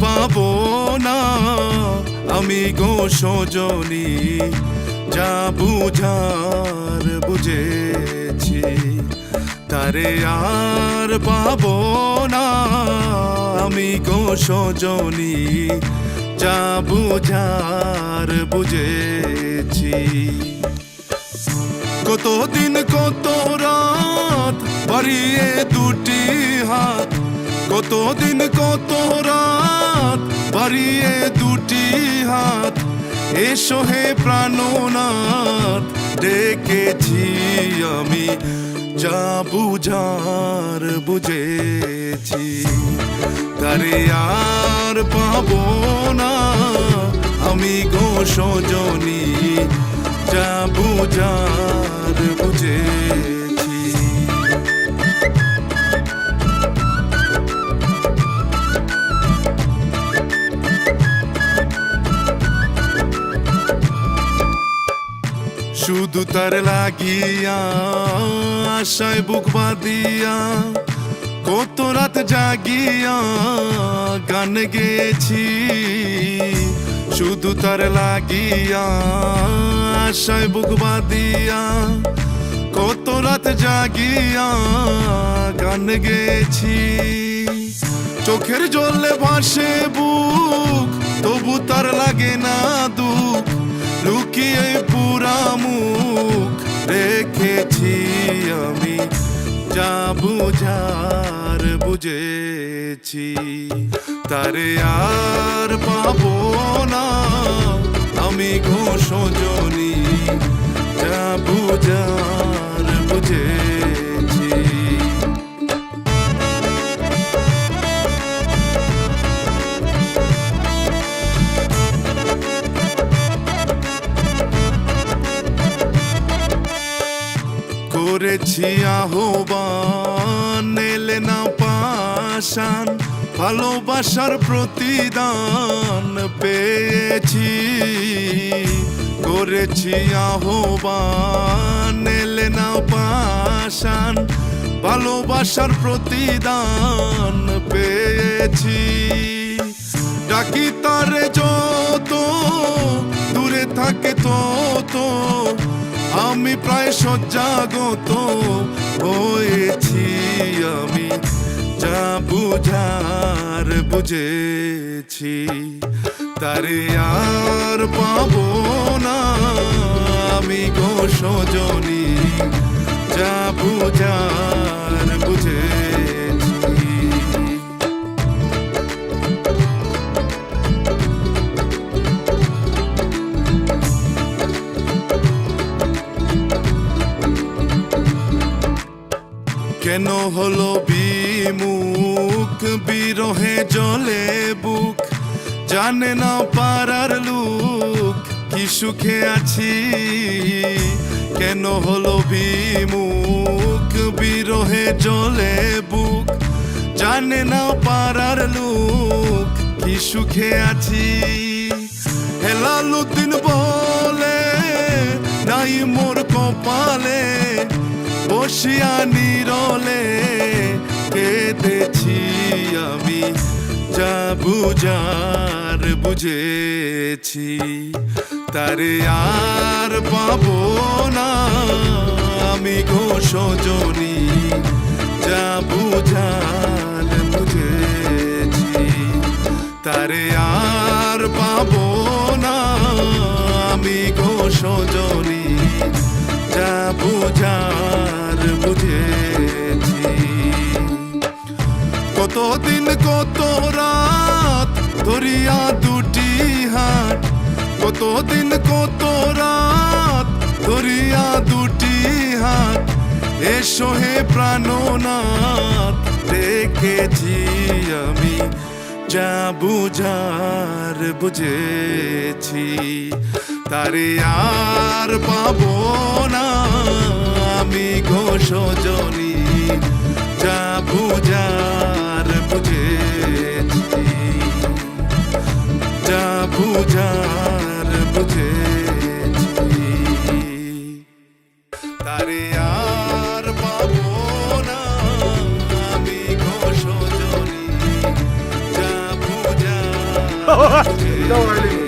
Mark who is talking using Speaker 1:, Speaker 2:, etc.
Speaker 1: পাবো না। আমি গো সজনী, যা বুঝার বুঝেছি, তারে আর পাবো না। আমি গো সজনী, যা বুঝার বুঝেছি। কতদিন কত রাত বাড়িয়ে দুটি হাত কতদিন কত রাত বাড়িয়ে দুটি হাত। এসো হে প্রাণনাথ, ডেকেছি আমি যা বুঝার বুঝেছি। তারে আর পাবো না, আমি গো সজনী যা বুঝার বুঝেছি। তার লাগিয়া, আশায় বুক বাঁধিয়া, কত রাত জাগিয়া গান গেছি শুধু তার লাগিয়া, আশায় বুক বাঁধিয়া, কত রাত জাগিয়া গান গেছি চোখের জলে ভাসে বুক, তবু তার লাগে না দুঃখ। লুকিয়ে পুরা মুখ রেখেছি আমি? যা বুঝার বুঝেছি। তারে আর পাবো না। আমি ঘোষ জনী, যা বুঝার করেছি আহ্বান এলে না পাশান ভালোবাসার প্রতিদান পেয়েছি, করেছি আহ্বান, এলে না পাশান ভালোবাসার প্রতিদান পেয়েছি। ডাকি তারে যত, দূরে থাকে তত। আমি প্রায় সজ্জাগত হয়েছি আমি। যা বুঝার বুঝেছি, তারে আর পাবো না। আমি গো সজনী কেন হলো বিমুখ, বিরহে জলে বুক। জানে না পারার লুক, কি সুখে আছি। কেন হলো বিমুখ, বিরহে জলে বুক। জানে না পারার লুক, কি সুখে আছি। হেলালুদ্দিন বলে, নাই মোর কপালে। বসিয়া নিরলে কেঁদেছি আমি। যা বুঝার বুঝেছি, তারে আর পাবো না। আমি জনী যা বুঝার বুঝেছি, তারে আর পাবো না। আমি জনী যা বুঝার কত রাত ধরিয়া দুটি হাট কতদিন কত রাত ধরিয়া দুটি হাট এসো হে প্রাণনাথ, দেখেছি আমি যা বুঝার বুঝেছি। তারে আর পাবো না, আমি ঘোষ জনী যা বুঝার বুঝার বুঝেছি তারে আর পাবো না আমি ঘোষ জনী যা আইলিং